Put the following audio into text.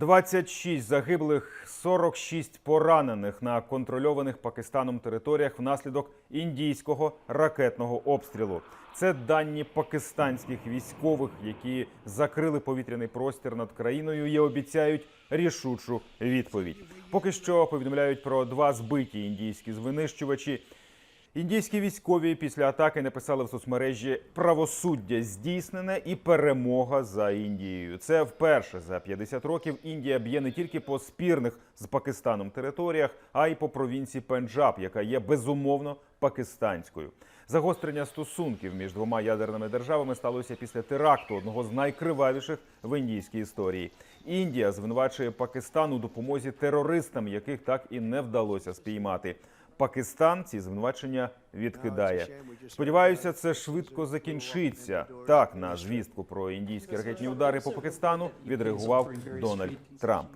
26 загиблих, 46 поранених на контрольованих Пакистаном територіях внаслідок індійського ракетного обстрілу. Це дані пакистанських військових, які закрили повітряний простір над країною і обіцяють рішучу відповідь. Поки що повідомляють про два збиті індійські винищувачі. Індійські військові після атаки написали в соцмережі правосуддя здійснене і перемога за Індією. Це вперше за 50 років Індія б'є не тільки по спірних з Пакистаном територіях, а й по провінції Пенджаб, яка є безумовно пакистанською. Загострення стосунків між двома ядерними державами сталося після теракту, одного з найкривавіших в індійській історії. Індія звинувачує Пакистан у допомозі терористам, яких так і не вдалося спіймати. Пакистан ці звинувачення відкидає. Сподіваюся, це швидко закінчиться. Так на звістку про індійські ракетні удари по Пакистану відреагував Дональд Трамп.